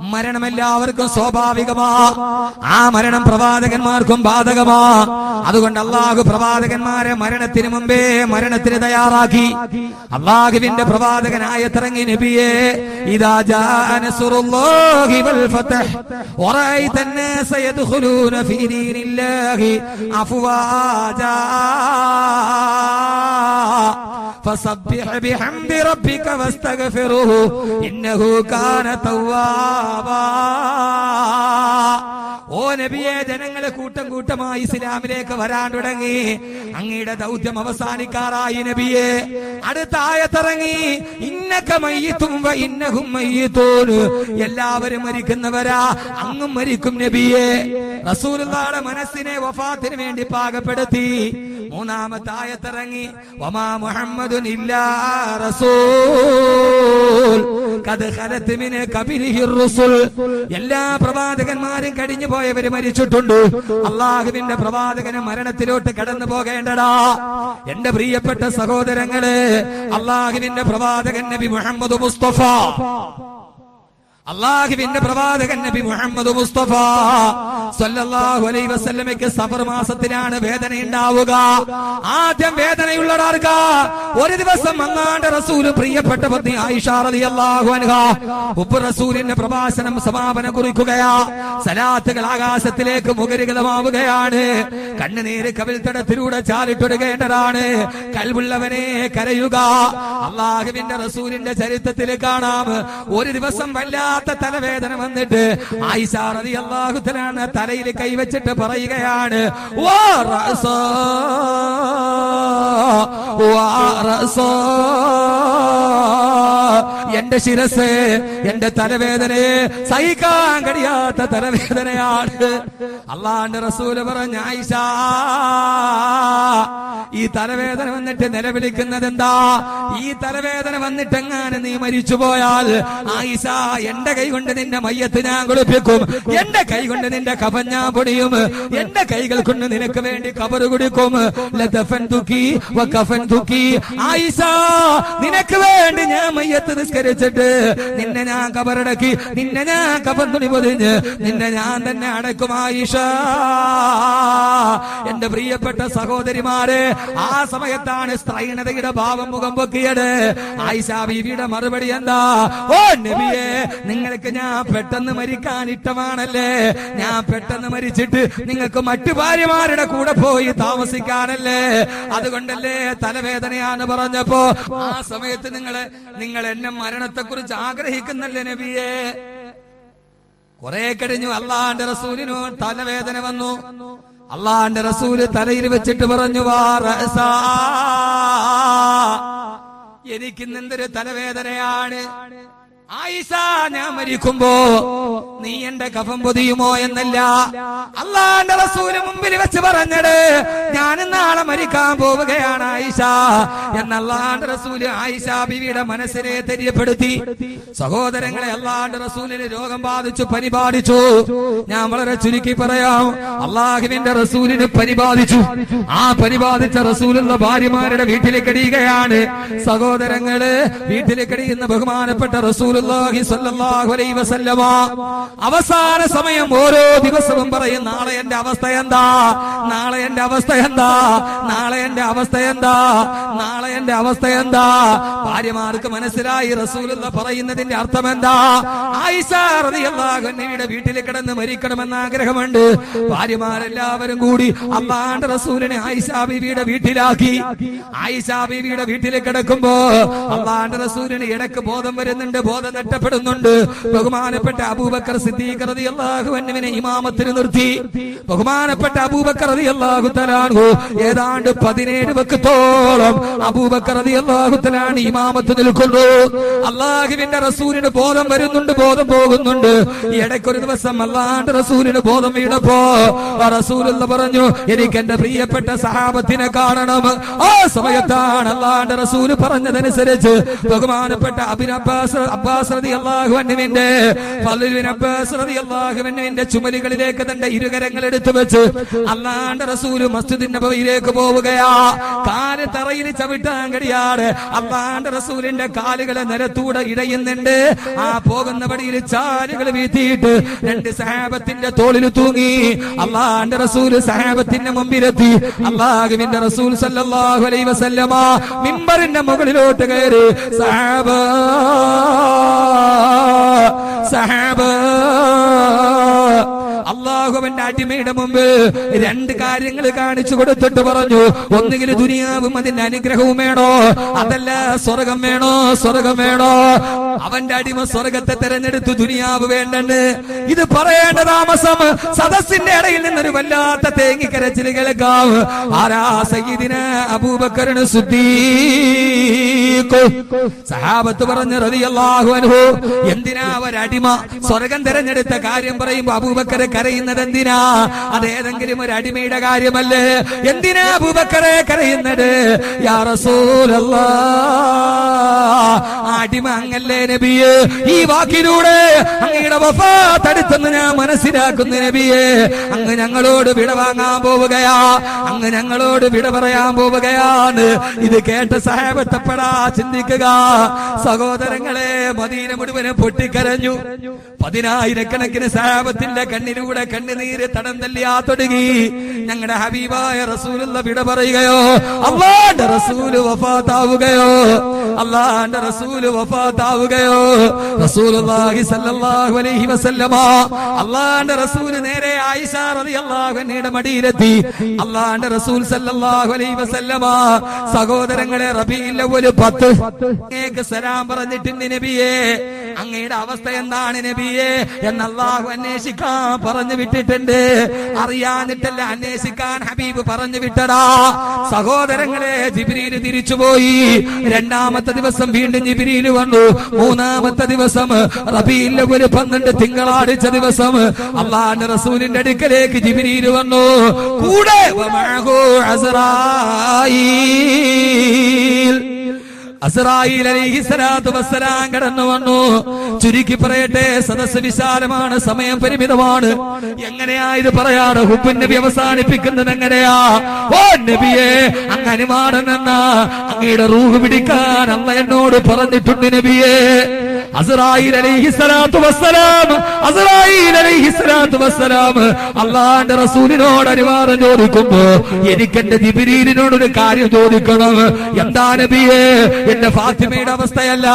മരണം എല്ലാവർക്കും സ്വാഭാവികമാ. ആ മരണം പ്രവാചകന്മാർക്കും ബാധകമാ. അതുകൊണ്ട് അള്ളാഹു പ്രവാചകന്മാരെ മരണത്തിന് മുമ്പേ മരണത്തിന് തയ്യാറാക്കി. അള്ളാഹുവിന്റെ പ്രവാചകനായ തിറങ്ങി നബിയെ ഇതാ ജാ فسبح بحمد ربك واستغفره إنه كان توابا ഓ നബിയെ ജനങ്ങളെ കൂട്ടം കൂട്ടമായി ഇസ്ലാമിലേക്ക് വരാൻ തുടങ്ങി അങ്ങയുടെ ദൗത്യം അവസാനിക്കാറായി നബിയെ അടുത്ത ആയത്തിറങ്ങി ഇന്നക മയ്യത്തും വ ഇന്നഹും മയ്യത്തൂൻ എല്ലാവരും മരിക്കുന്നവരാ അങ്ങും മരിക്കും നബിയെ റസൂലുള്ളാഹിയുടെ മനസ്സിനെ വഫാത്തിന് വേണ്ടി പാകപ്പെടുത്തി മൂന്നാമത്തെ ആയത്തിറങ്ങി ഖബലിഹി റുസുൽ എല്ലാ പ്രവാചകന്മാരും കഴിഞ്ഞു പോയവര് മരിച്ചിട്ടുണ്ട്. അള്ളാഹുവിന്റെ പ്രവാചകന് മരണത്തിലോട്ട് കടന്നു പോകേണ്ടടാ. എന്റെ പ്രിയപ്പെട്ട സഹോദരങ്ങളെ അള്ളാഹുവിന്റെ പ്രവാചകൻ നബി മുഹമ്മദ് മുസ്തഫ. അള്ളാഹുവിന്റെ പ്രവാചകൻ നബി മുഹമ്മദ് മുസ്തഫ സല്ലല്ലാഹു അലൈഹി വസല്ലമയ്ക്ക് സഫർ മാസത്തിലാണ് വേദന ഉണ്ടാവുക. ആദ്യം വേദനയുള്ളവർക്ക് ഒരു ദിവസം അങ്ങാണ്ട് റസൂൽ പ്രിയപ്പെട്ട പത്നി ആയിഷ റളിയല്ലാഹു അൻഹ. ഉപ്പ് റസൂലിന്റെ പ്രഭാഷണം സമാപനം കുറിക്കുകയാ. സലാത്തുകൾ ആകാശത്തിലേക്ക് മുഖരികതമാവുകയാണ്. കണ്ണുനീര് കവിൽത്തടത്തിലൂടെ ചാലിട്ടൊടുകേണ്ടതാണ്. കൽവുള്ളവനെ കരയുക. അള്ളാഹുവിന്റെ റസൂലിന്റെ ചരിത്രത്തിൽ കാണാം. ഒരു ദിവസം വല്ലാത്ത തലവേദന വന്നിട്ട് ആയിഷ റളിയല്ലാഹു തആല തലയിൽ കൈവച്ചിട്ട് പറയുകയാണ്. എന്റെ ശിരസ് എന്റെ തലവേദനയെ സഹിക്കാൻ കഴിയാത്ത തലവേദനയാണ്. അള്ളാന്റെ റസൂൽ പറഞ്ഞ ആയിഷ ഈ തലവേദന വന്നിട്ട് നിലവിളിക്കുന്നത് എന്താ ഈ തലവേദന വന്നിട്ടെങ്ങാനും നീ മരിച്ചു പോയാൽ ആയിഷ എന്റെ കൈ കൊണ്ട് നിന്റെ മയ്യത്ത് ഞാൻ കുളിപ്പിക്കും. എന്റെ കൈ കൊണ്ട് നിന്റെ കഫൻ ഞാൻ പൊടിയും. എന്റെ കൈകൾ കൊണ്ട് നിനക്ക് വേണ്ടി കബറ് കുടിക്കും. ആയിഷ നിനക്ക് വേണ്ടി ഞാൻ മയ്യത്ത് നിസ്കരിച്ചിട്ട് നിന്നെ ഞാൻ കബറടക്കി നിന്നെ ഞാൻ കഫൻ തുണി പൊതിഞ്ഞ് നിന്നെ ഞാൻ തന്നെ അടക്കും ആയിഷ. എന്റെ പ്രിയപ്പെട്ട സഹോദരിമാരെ ആ സമയത്താണ് സ്ത്രൈണതയുടെ ഭാവം മുഖം പൊക്കിയത്. ആയിഷ ബീവിയുടെ മറുപടി എന്താ? ഓ നബിയെ നിങ്ങൾക്ക് ഞാൻ പെട്ടെന്ന് മരിക്കാൻ ഇഷ്ടമാണല്ലേ? ഞാൻ പെട്ടെന്ന് മരിച്ചിട്ട് നിങ്ങൾക്ക് മറ്റു ഭാര്യമാരുടെ കൂടെ പോയി താമസിക്കാനല്ലേ? അതുകൊണ്ടല്ലേ തലവേദനയാന്ന് പറഞ്ഞപ്പോ ആ സമയത്ത് നിങ്ങൾ നിങ്ങൾ എന്നെ മരണത്തെ കുറിച്ച് ആഗ്രഹിക്കുന്നല്ലേ നബിയെ? കുറെ കഴിഞ്ഞു. അള്ളാന്റെ റസൂലിനു തലവേദന വന്നു. അള്ളാന്റെ റസൂൽ തലയിൽ വെച്ചിട്ട് പറഞ്ഞു വാ റഅസാ. എനിക്കിന്ന് എന്തൊരു തലവേദനയാണ് ആയിഷ ഞാൻ മരിക്കുമ്പോ നീ എന്റെ കഫം പൊതിയുമോ എന്നല്ല. അള്ളാന്റെ റസൂൽ മുമ്പിൽ വെച്ച് പറഞ്ഞത് ഞാൻ നാളെ മരിക്കാൻ പോവുകയാണ് ആയിഷ എന്നല്ലാണ്ട് റസൂൽ ആയിഷ ബിവിയുടെ മനസ്സിനെ തെര്യപ്പെടുത്തി. സഹോദരങ്ങളെ അള്ളാണ്ട് റസൂലിന് രോഗം ബാധിച്ചു പനി ബാധിച്ചു. ഞാൻ വളരെ ചുരുക്കി പറയാം അള്ളാഹുവിന്റെ റസൂലിന് പനി ബാധിച്ചു. ആ പനി ബാധിച്ച റസൂലുള്ള ഭാര്യമാരുടെ വീട്ടിലേക്ക് അടിയുകയാണ് സഹോദരങ്ങൾ വീട്ടിലേക്ക് അടിയുന്ന ബഹുമാനപ്പെട്ട വസല്ലമ അവസാന സമയം ഓരോ ദിവസവും പറയും നാളെ എന്റെ അവസ്ഥ എന്താ? നാളെ എന്റെ അവസ്ഥ എന്താ? നാളെ എന്റെ അവസ്ഥ എന്താ? നാളെ എന്റെ അവസ്ഥ എന്താ? ഭാര്യമാർക്ക് മനസ്സിലായി റസൂലുള്ള പറയുന്നതിന്റെ അർത്ഥം എന്താ? ആയിഷ റളിയല്ലാഹു അൻഹയുടെ വീട്ടിൽ കിടന്ന് മരിക്കണമെന്ന് ആഗ്രഹമുണ്ട്. ഭാര്യമാരെല്ലാവരും കൂടി അള്ളാന്റെ റസൂലിനെ ആയിഷാ ബീവിയുടെ വീട്ടിലാക്കി. ആയിഷാ ബീവിയുടെ വീട്ടിൽ കിടക്കുമ്പോ അള്ളാന്റെ റസൂലിന് ഇടയ്ക്ക് ബോധം വരുന്നുണ്ട്. നഷ്ടപ്പെടുന്നുണ്ട്. ബഹുമാനപ്പെട്ട അബൂബക്കർ സിദ്ദീഖ് റളിയല്ലാഹു അൻഹുവിനെ ഇമാമത്തിന് നിർത്തി. ബഹുമാനപ്പെട്ട അബൂബക്കർ റളിയല്ലാഹു തആലാഹു ഏതാണ്ട് പതിനേഴ് വക്കത്തോളം അബൂബക്കർ റളിയല്ലാഹു തആലാണ് ഇമാമത്ത് നിൽക്കുന്നു. അള്ളാഹുവിന്റെ റസൂലിന് ബോധം വരുന്നുണ്ട് ബോധം പോകുന്നുണ്ട്. ഇടയ്ക്കൊരു ദിവസം അല്ലാണ്ട് റസൂലിന് ബോധം വീണപ്പോ റസൂൽ റസൂലുള്ള പറഞ്ഞു എനിക്ക് എന്റെ പ്രിയപ്പെട്ട സഹാബത്തിനെ കാണണം. ആ സമയത്താണ് അള്ളാന്റെ റസൂൽ പറഞ്ഞതനുസരിച്ച് ബഹുമാനപ്പെട്ട അബിൻ അബ്ബാസ് റതി അള്ളാഹു അന്നുവിന്റെ അബ്ബാസ് ചുമലുകളിലേക്ക് തന്റെ ഇരുകരങ്ങൾ എടുത്തു വെച്ച് അള്ളാന്റെ റസൂൽ മസ്ജിദിന്റെ നബവിയിലേക്ക് പോവുകയാ. കാൽ തറയിൽ ചവിട്ടാൻ കഴിയാതെ അള്ളാന്റെ റസൂലിന്റെ കാലുകളെ നിരത്തൂടെ ഇടയുന്നുണ്ട്. ആ പോകുന്ന വഴിയിൽ ചാലുകൾ വീത്തിയിട്ട് രണ്ട് സഹാബത്തിന്റെ തോളിൽ തൂങ്ങി. അള്ളാന്റെ റസൂൽ സഹാബത്തിന്റെ മുമ്പിലെത്തി. അള്ളാഹുവിന്റെ റസൂൽ സല്ലല്ലാഹു അലൈഹി വസല്ലമ മിമ്പറിന്റെ മുകളിലോട്ട് കയറി. സഹാബ സഹാബ. അള്ളാഹുവിന്റെ അടിമയുടെ മുമ്പ് രണ്ട് കാര്യങ്ങൾ കാണിച്ചു കൊടുത്തിട്ട് പറഞ്ഞു. ഒന്നുകിൽ ദുനിയാവും അതിന്റെ അനുഗ്രഹവും വേണോ? അതല്ല സ്വർഗം വേണോ? സ്വർഗം വേണോ? അവന്റെ അടിമ സ്വർഗത്തെ തെരഞ്ഞെടുത്തു ദുനിയാവ് വേണ്ടെന്ന്. ഇത് പറയേണ്ട താമസം സദസ്സിന്റെ ഇടയിൽ നിന്നൊരു വല്ലാത്ത തേങ്ങിക്കരച്ചിൽ കേൾക്കാം ആരാ സയ്യിദിന് അബൂബക്കറിന് സഹാബത്ത് പറഞ്ഞ റതിയല്ലാഹു അൻഹു എന്തിനാ ഒരടിമ സ്വർഗം തെരഞ്ഞെടുത്ത കാര്യം പറയുമ്പോ അബൂബക്കറെ കരയുന്നത് എന്തിനാ? അത് ഏതെങ്കിലും ഒരു അടിമയുടെ കാര്യമല്ലേ? എന്തിനാ അബൂബക്കറെ കരയുന്നത്? യാ അടിമ അങ്ങല്ലേ നബിയെ? ഈ വാക്കിലൂടെ അങ്ങയുടെ വഫാത്ത് അടുത്തെന്ന് ഞാൻ മനസ്സിലാക്കുന്ന നബിയെ. അങ്ങ് ഞങ്ങളോട് വിട വാങ്ങാൻ പോവുകയാ. അങ്ങ് ഞങ്ങളോട് വിട പറയാൻ പോവുകയാണ് ഇത് കേട്ട സഹായപ്പെട്ടപ്പെടാ ചിന്തിക്കുക. സഹോദരങ്ങളെ മദീന മുഴുവനും പൊട്ടിക്കരഞ്ഞു. പതിനായിരക്കണക്കിന് സഹാബത്തിന്റെ കണ്ണിലൂടെ കണ്ണുനീര് തടം തല്ലിയാ തുടങ്ങി ഞങ്ങളുടെ ഹബീബായ റസൂലുള്ള വിട പറയുകയോ അള്ളാന്റെ റസൂൽ വഫാത്താവുകയോ അള്ളാന്റെ റസൂൽ വഫാത്താവുകയോ റസൂലുള്ളാഹി സല്ലല്ലാഹു അലൈഹി വസല്ലമ അള്ളാന്റെ റസൂൽ നേരെ ആയിഷ റസൂൽ സല്ലല്ലാഹു അലൈഹി വസല്ലമ സഹോദരങ്ങളെ റബീഉൽ അവ്വൽ 10 അങ്ങേക്ക് സലാം പറഞ്ഞിട്ടുണ്ട് നബിയേ. അങ്ങയുടെ അവസ്ഥ എന്താണ് നബിയെ? എന്ന് അന്വേഷിക്കാൻ പറഞ്ഞു വിട്ടിട്ടുണ്ട്. അറിയാനിട്ടല്ല അന്വേഷിക്കാൻ ഹബീബ് പറഞ്ഞു വിട്ടടാ. സഹോദരങ്ങളെ ജിബിരിയിൽ തിരിച്ചുപോയി രണ്ടാമത്തെ ദിവസം വീണ്ടും ജിബിരിയിൽ വന്നു. മൂന്നാമത്തെ ദിവസം റബിയിലെ ഒരു പന്ത്രണ്ട് തിങ്കളാഴ്ച ദിവസം അള്ളാന്റെ റസൂലിന്റെ അടുക്കലേക്ക് ജിബിരിയിൽ വന്നു. കൂടെ അസ്റായീൽ അലിഹിസലാത്തു വസ്സലാം കടന്നു വന്നു. ചുരുക്കി പറയട്ടെ സദസ് വിശാലമാണ് സമയം പരിമിതമാണ്. എങ്ങനെയാ ഇത് പറയാറ് ഹുബിനബി അവസാനിപ്പിക്കുന്നത് എങ്ങനെയാ? ഓ നബിയെ അങ്ങ് അനുമാനം അങ്ങയുടെ റൂഹ് പിടിക്കാൻ അമ്മ എന്നോട് പറഞ്ഞിട്ടുണ്ട് നബിയെ. അസറായിൽ അള്ളാന്റെ റസൂലിനോട് അനുവാദം ചോദിക്കുമ്പോ എനിക്ക് എന്റെ ജിബിരീലിനോട് ഒരു കാര്യം ചോദിക്കണം. എന്താ നബിയെ എന്റെ ഫാത്തിമയുടെ അവസ്ഥയല്ല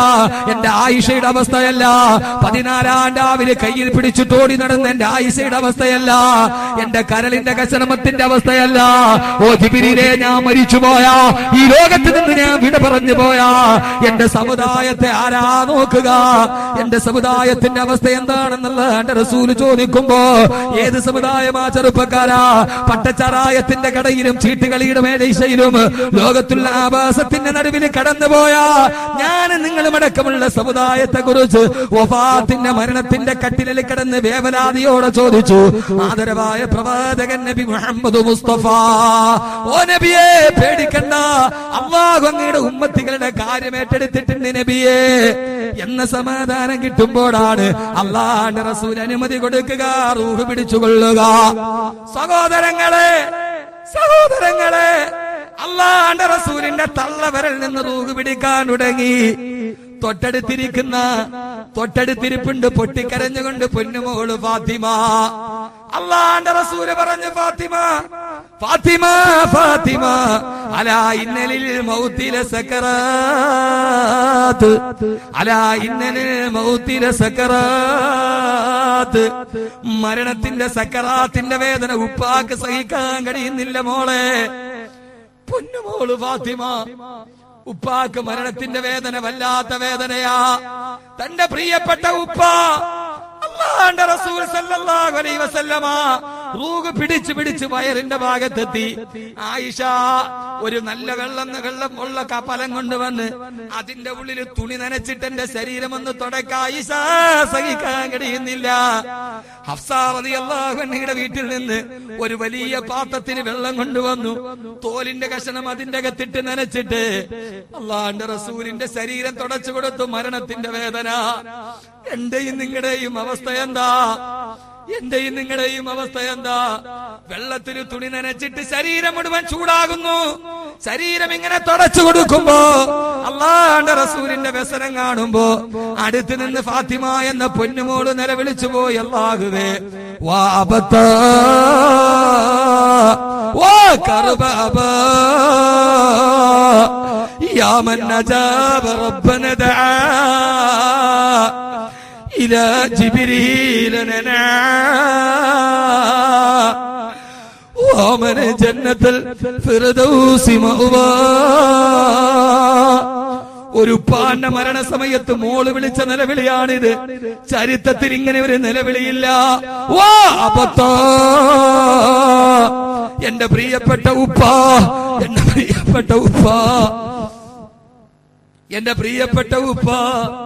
എന്റെ ആയിഷയുടെ അവസ്ഥയല്ല പതിനാലാം രാവിലെ കയ്യിൽ പിടിച്ചിട്ടോടി നടന്ന എന്റെ ആയിഷയുടെ അവസ്ഥയല്ല എന്റെ കരളിന്റെ കശനമത്തിന്റെ അവസ്ഥയല്ല. ഓ ജിബിരിയിലെ ഞാൻ മരിച്ചു പോയാ ഈ ലോകത്ത് നിന്ന് ഞാൻ വിട പറഞ്ഞു പോയാ എന്റെ സമുദായത്തെ ആരാ നോക്കുക? എന്റെ സമുദായത്തിന്റെ അവസ്ഥ എന്താണെന്നുള്ള എന്റെ റസൂൽ ചോദിക്കുമ്പോ ഏത് സമുദായമാ ചെറുപ്പക്കാരാ? പട്ടച്ചറായത്തിന്റെ കടയിലും ചീട്ടുകളിയുടെ മേലയിലും ലോകത്തുള്ള ആഭാസത്തിന്റെ നടുവിൽ കടന്നുപോയാ. ഞാൻ നിങ്ങളുമടക്കമുള്ള സമുദായത്തെ കുറിച്ച് വഫാത്തിന്റെ മരണത്തിന്റെ കട്ടിലിൽ കിടന്ന് വേവലാതിയോടെ ചോദിച്ചു. ആദരവായ പ്രവാചകൻ നബി മുഹമ്മദ് മുസ്തഫ ഓ നബിയെ പേടിക്കണ്ട. അള്ളാഹു അങ്ങയുടെ ഉമ്മത്തികളുടെ കാര്യം ഏറ്റെടുത്തിട്ടുണ്ട് നബിയെ. എന്ന സമാധാനം കിട്ടുമ്പോഴാണ് അള്ളാന്റെ റസൂൽ അനുമതി കൊടുക്കുക റൂഹ് പിടിച്ചുകൊള്ളുക. സഹോദരങ്ങളെ സഹോദരങ്ങളെ അള്ളാന്റെ റസൂലിന്റെ തള്ളവരൽ നിന്ന് റൂഹ് പിടിക്കാൻ തുടങ്ങി. തൊട്ടടുത്തിരിക്കുന്ന തൊട്ടടുത്തിരിപ്പുണ്ട് പൊട്ടിക്കരഞ്ഞുകൊണ്ട് പൊന്നുമോൾ ഫാത്തിമ. അള്ളാന്റെ റസൂൽ പറഞ്ഞു ഫാത്തിമ ഫാത്തിമ ഫാത്തിമ അലാ ഇന്നലിൽ മൗത്തിലെ സക്കറാത്ത് അലാ ഇന്നലിൽ മൗത്തിലെ സക്കറാത്ത്. മരണത്തിന്റെ സക്കറാത്തിന്റെ വേദന ഉപ്പാക്ക് സഹിക്കാൻ കഴിയുന്നില്ല മോളെ. പൊന്നുമോൾ ഫാത്തിമ ഉപ്പാക്ക് മരണത്തിന്റെ വേദന വല്ലാത്ത വേദനയാ. തന്റെ പ്രിയപ്പെട്ട ഉപ്പ അള്ളാന്റെ റസൂൽ സല്ലല്ലാഹു അലൈഹി വസല്ലമ റൂഹ് പിടിച്ചു പിടിച്ച് വയറിന്റെ ഭാഗത്തെത്തി. ആയിഷ ഒരു നല്ല വെള്ളം വെള്ളം ഉള്ള കപ്പലം കൊണ്ടുവന്ന് അതിന്റെ ഉള്ളിൽ തുണി നനച്ചിട്ട് എന്റെ ശരീരം ഒന്ന് തുടക്ക ആയിഷ സഹിക്കാൻ കഴിയുന്നില്ല. ഹഫ്സാറിയുടെ വീട്ടിൽ നിന്ന് ഒരു വലിയ പാത്രത്തിന് വെള്ളം കൊണ്ടുവന്നു. തോലിന്റെ കഷണം അതിന്റെ അകത്തിട്ട് നനച്ചിട്ട് അള്ളാന്റെ റസൂലിന്റെ ശരീരം തുടച്ചു കൊടുത്തു മരണത്തിന്റെ വേദന. എന്റെയും നിങ്ങളുടെയും അവസ്ഥ എന്താ? എന്റെയും നിങ്ങളുടെയും അവസ്ഥ എന്താ വെള്ളത്തിൽ തുണി നനച്ചിട്ട് ശരീരം മുഴുവൻ ചൂടാകുന്നു ശരീരം ഇങ്ങനെ തുടച്ചു കൊടുക്കുമ്പോ അള്ളാന്റെ റസൂലിന്റെ വ്യസനം കാണുമ്പോ അടുത്ത് നിന്ന് ഫാത്തിമ എന്ന പൊന്നുമോള് നിലവിളിച്ചു പോയി അള്ളാഹുവേ വാ അബത്ത വാ കറുബ يا من أجاب ربنا دعا إلى جبريل ننعا ومن جنة الفردوس مأوى ഒരു പാണ്ട മരണസമയത്ത് മോള് വിളിച്ച നിലവിളിയാണിത് ചരിത്രത്തിൽ ഇങ്ങനെ ഒരു നിലവിളിയില്ല വാ അബത്താ എന്റെ പ്രിയപ്പെട്ട ഉപ്പ എന്റെ പ്രിയപ്പെട്ട ഉപ്പ എന്റെ പ്രിയപ്പെട്ട ഉപ്പ വാ കറുബ അബാ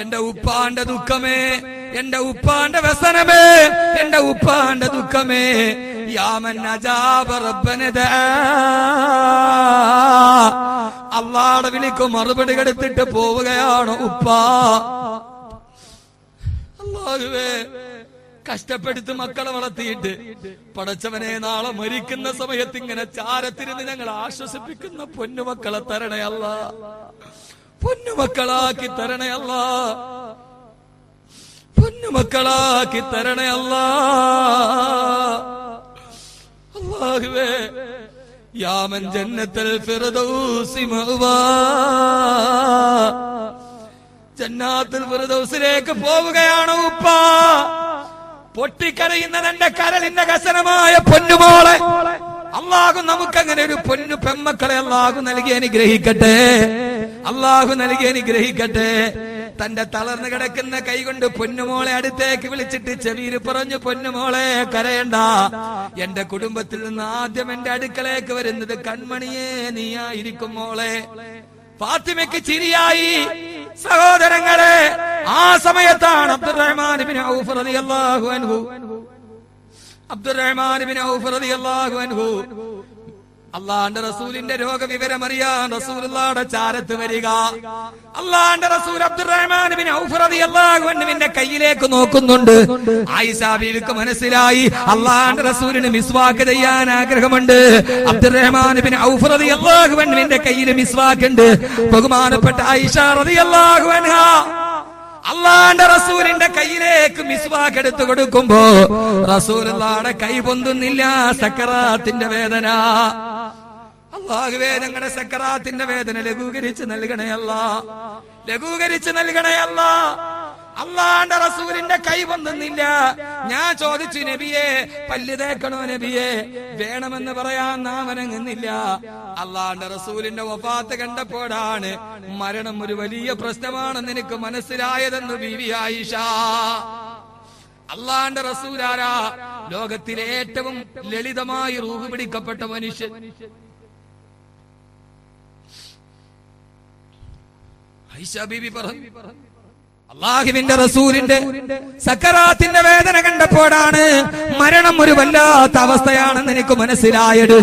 എന്റെ ഉപ്പാന്റെ ദുഃഖമേ എന്റെ ഉപ്പാന്റെ വ്യസനമേ എന്റെ ഉപ്പാന്റെ ദുഃഖമേ. യാമൻ അള്ളാടെ വിളിക്ക് മറുപടി കെടുത്തിട്ട് പോവുകയാണ് ഉപ്പ. അള്ളാഹുവേ കഷ്ടപ്പെടുത്ത് മക്കളെ വളർത്തിയിട്ട് പടച്ചവനെ നാളെ മരിക്കുന്ന സമയത്ത് ഇങ്ങനെ ചാരത്തിരുന്ന് ഞങ്ങൾ ആശ്വസിപ്പിക്കുന്ന പൊന്നുമക്കളെ തരണയല്ല പൊന്നുമക്കളാക്കി തരണയല്ല പൊന്നുമക്കളാക്കി തരണയല്ല യാമൻ ജന്നത്തൽ ജന്നാത്തുൽ ഫിർദൗസിലേക്ക് പോവുകയാണ് ഉപ്പ. പൊട്ടിക്കരയുന്നത് എന്റെ കരളിന്റെ കസനമായ പൊന്നുമോളെ. അള്ളാഹു നമുക്കങ്ങനെ ഒരു പൊന്നു പെമ്മക്കളെ അള്ളാഹു നൽകി അനുഗ്രഹിക്കട്ടെ. അള്ളാഹു നൽകി അനുഗ്രഹിക്കട്ടെ. തന്റെ തളർന്നു കിടക്കുന്ന കൈകൊണ്ട് പൊന്നുമോളെ അടുത്തേക്ക് വിളിച്ചിട്ട് ചെവിയിൽ പറഞ്ഞു പൊന്നുമോളെ കരയണ്ട. എന്റെ കുടുംബത്തിൽ നിന്ന് ആദ്യം എന്റെ അടുക്കളേക്ക് വരുന്നത് കൺമണിയെ നീയായിരിക്കും മോളെ. ഫാത്തിമയ്ക്ക് ചിരിയായി. സഹോദരങ്ങളെ ആ സമയത്താണ് അബ്ദുറഹ്മാൻ അബ്ദുറഹ്മാൻ അള്ളാന്റെ റസൂലിന്റെ രോഗവിവരം അറിയാൻ റസൂലുള്ളാടെ ചാരത്ത് വരിക. അള്ളാന്റെ റസൂൽ അബ്ദുറഹ്മാൻ ബിൻ ഔഫ് റളിയല്ലാഹു കയ്യിലേക്ക് നോക്കുന്നുണ്ട്. ആയിഷ ബീവിക്ക് മനസ്സിലായി അള്ളാന്റെ റസൂലിന് മിസ്വാക്ക് ചെയ്യാൻ ആഗ്രഹമുണ്ട്. അബ്ദുറഹ്മാൻ ബിൻ ഔഫ് റളിയല്ലാഹു അൻഹുവിന്റെ കയ്യിൽ മിസ്വാക്ക് ഉണ്ട് ബഹുമാനപ്പെട്ട ആയിഷ റളിയല്ലാഹു അൻഹ. അള്ളാന്റെ റസൂലിന്റെ കയ്യിലേക്ക് മിസ്വാക്ക് എടുത്തു കൊടുക്കുമ്പോ റസൂലുള്ളാടെ കൈ പൊന്തുന്നില്ല സക്കറാത്തിന്റെ വേദന. അള്ളാഹുവേ ഞങ്ങളുടെ സക്കറാത്തിന്റെ വേദന ലഘൂകരിച്ച് നൽകണേ അല്ല. ലഘൂകരിച്ച് നൽകണയല്ല അള്ളാന്റെ റസൂലിന്റെ കൈ പൊന്തുന്നില്ല. ഞാൻ ചോദിച്ചു നബിയെ പല്ല് തേക്കണോ നബിയെ? വേണമെന്ന് പറയാൻ നാം അനങ്ങുന്നില്ല. അള്ളാന്റെ റസൂലിന്റെ വഫാത്ത് കണ്ടപ്പോഴാണ് മരണം ഒരു വലിയ പ്രശ്നമാണെന്ന് എനിക്ക് മനസ്സിലായതെന്ന് ബീവി ആയിഷ. അള്ളാന്റെ റസൂലാരാ ലോകത്തിലെ ഏറ്റവും ലളിതമായി റൂഹ് പിടിക്കപ്പെട്ട മനുഷ്യൻ. ഐഷ ബീബി പറഞ്ഞു. അള്ളാഹുവിന്റെ റസൂലിന്റെ സക്കറാത്തിന്റെ വേദന കണ്ടപ്പോഴാണ് മരണം ഒരു വല്ലാത്ത അവസ്ഥയാണെന്ന് എനിക്ക് മനസ്സിലായത്.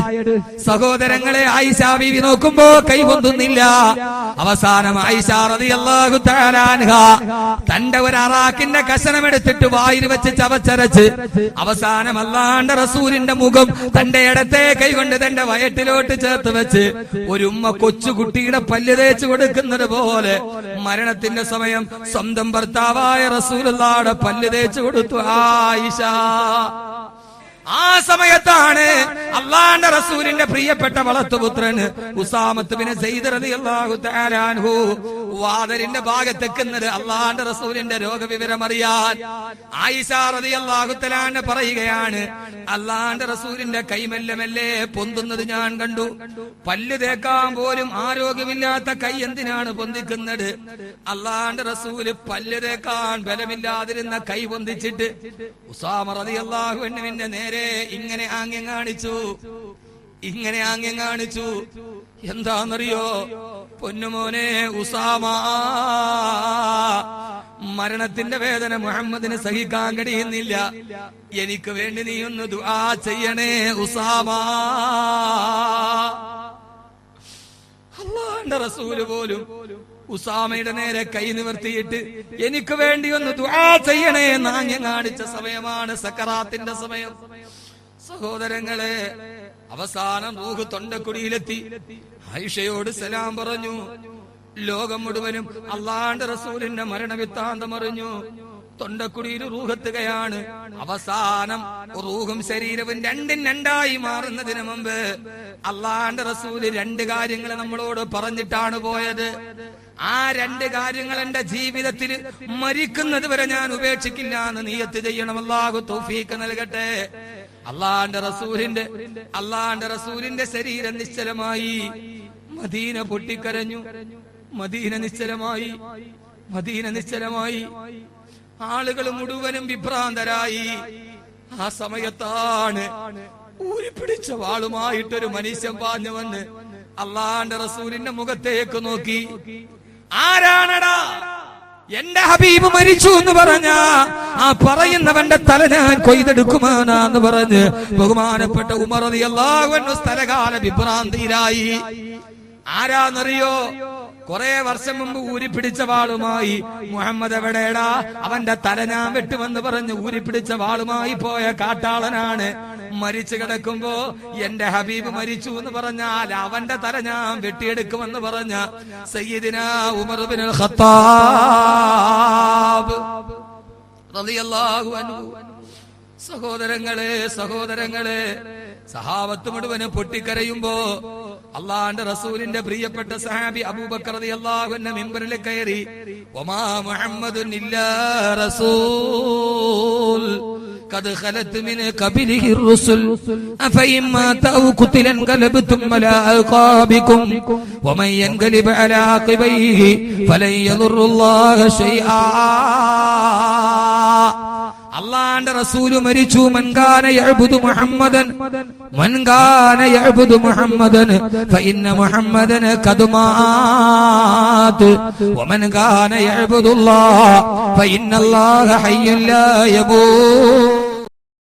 സഹോദരങ്ങളെ ആയിഷാ ബീവി നോക്കുമ്പോ കൈപൊന്തുന്നില്ല അവസാനം ആയിഷ റളിയല്ലാഹു തആല അൻഹ തന്റെ ഒരു അറാക്കിന്റെ കഷണം എടുത്തിട്ട് വായിൽ വെച്ച് ചവച്ചരച്ച് അവസാനം അല്ലാണ്ട് റസൂലിന്റെ മുഖം തന്റെ ഇടത്തെ കൈകൊണ്ട് തന്റെ വയറ്റിലോട്ട് ചേർത്ത് വെച്ച് ഒരു ഉമ്മ കൊച്ചുകുട്ടിയുടെ പല്ല് തേച്ച് കൊടുക്കുന്നത് പോലെ മരണത്തിന്റെ സമയം സ്വന്തം ഭർത്താവായ റസൂലുള്ളാടെ പല്ല് തേച്ചു കൊടുത്തു. ആയിഷ ആ സമയത്താണ് അള്ളാന്റെ റസൂലിന്റെ പ്രിയപ്പെട്ട വളർത്തുപുത്രൻ ഉസാമത്ത് ബിൻ സെയ്ദ് റളിയല്ലാഹു തആല അൻഹു വാദരിന്റെ ഭാഗത്തെക്കുന്നത് അള്ളാന്റെ റസൂലിന്റെ രോഗവിവരം അറിയാൻ ആയിഷാറതി തആല പറയുകയാണ് അള്ളാന്റെ റസൂലിന്റെ കൈ മെല്ലെ മെല്ലെ പൊന്തുന്നത് ഞാൻ കണ്ടു. പല്ല് തേക്കാൻ പോലും ആരോഗ്യമില്ലാത്ത കൈ എന്തിനാണ് പൊന്തിക്കുന്നത്? അള്ളാന്റെ റസൂൽ പല്ല് തേക്കാൻ ബലമില്ലാതിരുന്ന കൈ പൊന്തിച്ചിട്ട് ഉസാമറതി അള്ളാഹു എന്നിന്റെ നേരെ ഇങ്ങനെ ആംഗ്യം കാണിച്ചു. ഇങ്ങനെ ആംഗ്യം കാണിച്ചു. എന്താന്നറിയോ? പൊന്നുമോനെ ഉസാമ. മരണത്തിന്റെ വേദന മുഹമ്മദിന് സഹിക്കാൻ കഴിയുന്നില്ല. എനിക്ക് വേണ്ടി നീ ഒന്ന് ദുആ ചെയ്യണേ ഉസാമ. അള്ളാന്റെ റസൂൽ പോലും ഉസാമയുടെ നേരെ കൈ നിവർത്തിയിട്ട് എനിക്ക് വേണ്ടി ഒന്ന് ദുആ ചെയ്യണേ നാഞ്ഞം കാണിച്ച സമയമാണ് സക്കറാത്തിന്റെ സമയം. സഹോദരങ്ങളെ അവസാനം റൂഹ് തൊണ്ടക്കുടിയിലെത്തി. ആയിഷയോട് സലാം പറഞ്ഞു. ലോകം മുഴുവനും അള്ളാന്റെ റസൂലിന്റെ മരണവിത്താന്തം അറിഞ്ഞു. തൊണ്ടക്കുടിയിൽ റൂഹെത്തുകയാണ്. അവസാനം റൂഹും ശരീരവും രണ്ടും രണ്ടായി മാറുന്നതിന് മുമ്പ് അള്ളാന്റെ റസൂൽ രണ്ട് കാര്യങ്ങൾ നമ്മളോട് പറഞ്ഞിട്ടാണ് പോയത്. ആ രണ്ട് കാര്യങ്ങൾ എന്റെ ജീവിതത്തിൽ മരിക്കുന്നത് വരെ ഞാൻ ഉപേക്ഷിക്കില്ല എന്ന് നീയത്ത് ചെയ്യണം. അള്ളാഹു തൗഫീക്ക് നൽകട്ടെ. അള്ളാന്റെ റസൂലിന്റെ അള്ളാന്റെ റസൂലിന്റെ ശരീരം നിശ്ചലമായി. മദീന പൊട്ടിക്കരഞ്ഞു. മദീന നിശ്ചലമായി. മദീന നിശ്ചലമായി. ആളുകൾ മുഴുവനും വിഭ്രാന്തരായി. ആ സമയത്താണ് ഊരിപ്പിടിച്ച വാളുമായിട്ടൊരു മനുഷ്യൻ പാഞ്ഞു വന്ന് അള്ളാന്റെ റസൂലിന്റെ മുഖത്തേക്ക് നോക്കി. ആരാണടാ? എന്റെ ഹബീബ് മരിച്ചു എന്ന് പറഞ്ഞ ആ പറയുന്നവന്റെ തല ഞാൻ കൊയ്തെടുക്കുമാനാന്ന് പറഞ്ഞ് ബഹുമാനപ്പെട്ട ഉമർ അള്ളാഹു സ്ഥലകാല വിഭ്രാന്തിയിലായി. ആരാന്നറിയോ? കുറെ വർഷം മുമ്പ് ഊരിപ്പിടിച്ച വാളുമായി മുഹമ്മദ് എവിടേടാ അവന്റെ തല ഞാൻ വെട്ടുമെന്ന് പറഞ്ഞ് ഊരിപ്പിടിച്ച വാളുമായി പോയ കാട്ടാളനാണ്. മരിച്ചു കിടക്കുമ്പോ എന്റെ ഹബീബ് മരിച്ചു എന്ന് പറഞ്ഞാൽ അവന്റെ തല ഞാൻ വെട്ടിയെടുക്കുമെന്ന് പറഞ്ഞ സയ്യിദിന ഉമർ ബിൻ ഖത്താബ് റളിയല്ലാഹു അൻഹു. സഹോദരങ്ങളെ സഹോദരങ്ങളെ സഹാവത്ത് മുഴുവൻ പൊട്ടിക്കരയുമ്പോ അള്ളാന്റെ റസൂലിന്റെ പ്രിയപ്പെട്ട സഹാബി അബൂബക്കർ റളിയല്ലാഹു അൻഹു മിമ്പറിൽ കയറി വമാ മുഹമ്മദുൻ ഇല്ലാ റസൂൽ قد خلت من قبله الرسل أفإن مات أو قتل انقلبتم على أعقابكم ومن ينقلب على عقبيه فلن يضر الله شيئا അള്ളാന്റെ റസൂൽ മരിച്ചു. മൻകാന യഅ്ബുദു മുഹമ്മദൻ. മൻകാന യഅ്ബുദു മുഹമ്മദൻ. ഫഇന്ന മുഹമ്മദൻ ഖദ് മാത് വമൻ കാന യഅ്ബുദു അല്ലാഹ ഫഇന്ന അല്ലാഹ ഹയ്യുൻ ലാ